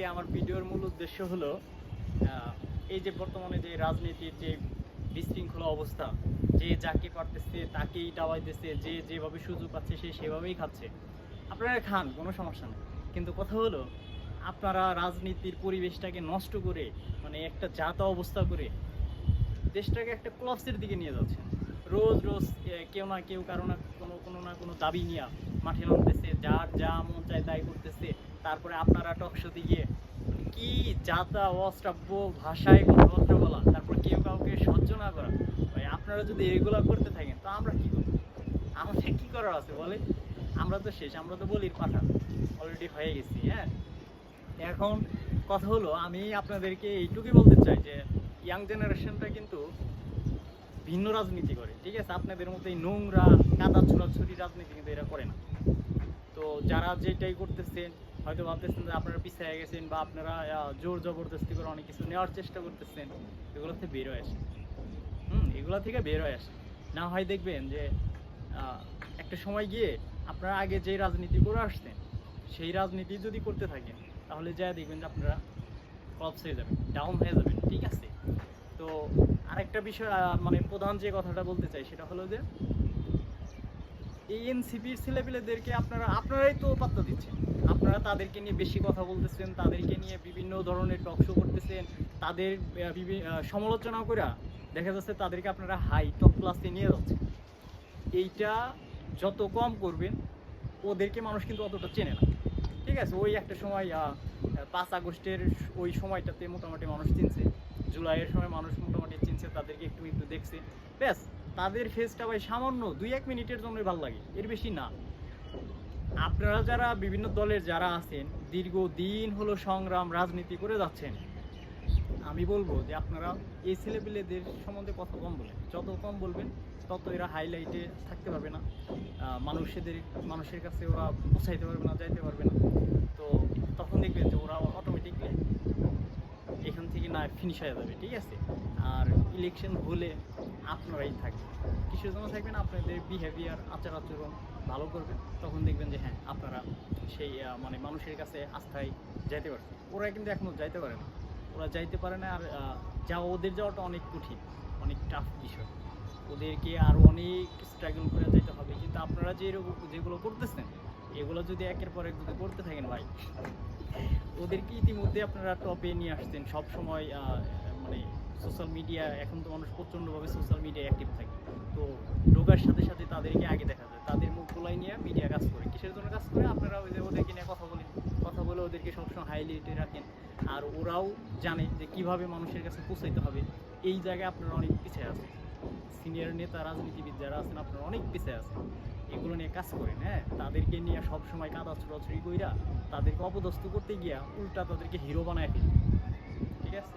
আজকে আমার ভিডিওর মূল উদ্দেশ্য হলো এই যে বর্তমানে যে রাজনীতির যে বিশৃঙ্খলা অবস্থা, যে যাকে পারতেছে তাকেই দাওয়াইতেছে, যে যেভাবে সুযোগ পাচ্ছে সে সেভাবেই খাচ্ছে। আপনারা খান, কোনো সমস্যা নেই। কিন্তু কথা হলো, আপনারা রাজনীতির পরিবেশটাকে নষ্ট করে মানে একটা জাতা অবস্থা করে দেশটাকে একটা ক্লপসের দিকে নিয়ে যাচ্ছেন। রোজ রোজ কেউ না কেউ কারও না কোনো কোনো না কোনো দাবি নিয়ে মাঠে নামতেছে, যার যা মন চায় তাই করতেছে। তারপরে আপনারা টকশোতে গিয়ে কি যাতা অশ্রাব্য ভাষায় কথাবার্তা বলা, তারপর কেউ কাউকে সহ্য না করা। ভাই, আপনারা যদি এগুলা করতে থাকেন, তো আমরা কি করব? আমাদের কি করার আছে বলে আমরা তো শেষ, আমরা তো বলির পাঠা। অলরেডি হয়ে গেছি হ্যাঁ? এখন কথা হলো, আমি আপনাদেরকে এইটুকুই বলতে চাই যে ইয়াং জেনারেশনটা কিন্তু ভিন্ন রাজনীতি করে, ঠিক আছে? আপনাদের মধ্যে এই নোংরা, কাদা ছোড়াছুরি রাজনীতি কিন্তু এরা করে না। তো যারা যেটাই করতেছেন হয়তো ভাবতেছেন যে আপনারা পিছিয়ে গেছেন বা আপনারা জোর জবরদস্তি করে অনেক কিছু নেওয়ার চেষ্টা করতেছেন, এগুলো থেকে বের হয়ে আসে হুম, এগুলো থেকে বের হয়ে আসে না হয় দেখবেন যে একটা সময় গিয়ে আপনারা আগে যে রাজনীতি করে আসতেন, সেই রাজনীতি যদি করতে থাকেন, তাহলে যা দেখবেন যে আপনারা কপস হয়ে যাবেন ডাউন হয়ে যাবেন, ঠিক আছে? তো আরেকটা বিষয় মানে প্রধান যে কথাটা বলতে চাই সেটা হলো যে, এই এনসিপির ছেলেপেলেদেরকে আপনারা, আপনারাই তো পাত্তা দিচ্ছেন। আপনারা তাদেরকে নিয়ে বেশি কথা বলতেছেন, তাদেরকে নিয়ে বিভিন্ন ধরনের টক শো করতেছেন, তাদের সমালোচনা করে দেখা যাচ্ছে তাদেরকে আপনারা হাই টপ ক্লাসে নিয়ে যাচ্ছেন। এইটা যত কম করবেন, ওদেরকে মানুষ কিন্তু অতটা চেনে না। ঠিক আছে? ওই একটা সময় পাঁচ আগস্টের ওই সময়টাতে মোটামুটি মানুষ চিনছে। জুলাইয়ের সময় মানুষ মোটামুটি চিনছে, তাদেরকে একটু একটু দেখছে। ব্যাস, তাদের ফেসটা ভাই সামান্য দুই এক মিনিটের জন্য ভালো লাগে। এর বেশি না। আপনারা যারা বিভিন্ন দলের যারা আছেন, দীর্ঘদিন হলো সংগ্রাম, রাজনীতি করে যাচ্ছেন, আমি বলব যে আপনারা এই ছেলেপিলেদের সম্বন্ধে কথা কম বলেন। যত কম বলবেন, তত এরা হাইলাইটে থাকতে পারবে না। মানুষদের, মানুষের কাছে ওরা পৌঁছাইতে পারবে না, যাইতে পারবে না। তো তখন দেখবেন যে ওরা অটোমেটিকলি না ফিনিশ হয়ে যাবে, ঠিক আছে? আর ইলেকশন হলে আপনারাই থাকবেন। কিসের জন্য থাকবেন, আপনাদের বিহেভিয়ার আচার আচরণ ভালো করবেন, তখন দেখবেন যে হ্যাঁ আপনারা সেই মানে মানুষের কাছে আস্থায় যাইতে পারছেন। ওরা কিন্তু এখনও যাইতে পারে না। ওরা যাইতে পারে না আর যা, ওদের যাওয়াটা অনেক কঠিন, অনেক টাফ বিষয়। ওদেরকে আরও অনেক স্ট্রাগল করে যেতে হবে। কিন্তু আপনারা যে যেগুলো করতেছেন এগুলো যদি একের পর এক যদি করতে থাকেন ভাই, ওদেরকে ইতিমধ্যে আপনারা টপে নিয়ে আসতেন সব সময় মানে সোশ্যাল মিডিয়া এখন তো মানুষ প্রচণ্ডভাবে সোশ্যাল মিডিয়ায় অ্যাক্টিভ থাকে। তো ঢোকার সাথে সাথে তাদেরকে আগে দেখা যায়। তাদের মুখ মুখগুলাই নিয়ে মিডিয়া কাজ করে। কিসের জন্য কাজ করে? আপনারা ওই যে ওদেরকে নিয়ে কথা বলেন কথা বলে ওদেরকে সবসময় হাইলাইটে রাখেন। আর ওরাও জানে যে কীভাবে মানুষের কাছে পৌঁছাইতে হবে। এই জায়গায় আপনারা অনেক পিছিয়ে আছেন। সিনিয়র নেতা, রাজনীতিবিদ যারা আছেন, আপনারা অনেক পিছিয়ে আছেন। এগুলো নিয়ে কাজ করেন হ্যাঁ? তাদেরকে নিয়ে সব সময় কাদা ছড়াছড়ি কইরা তাদেরকে অপদস্থ করতে গিয়া উল্টা তাদেরকে হিরো বানায় ফেলি। ঠিক আছে?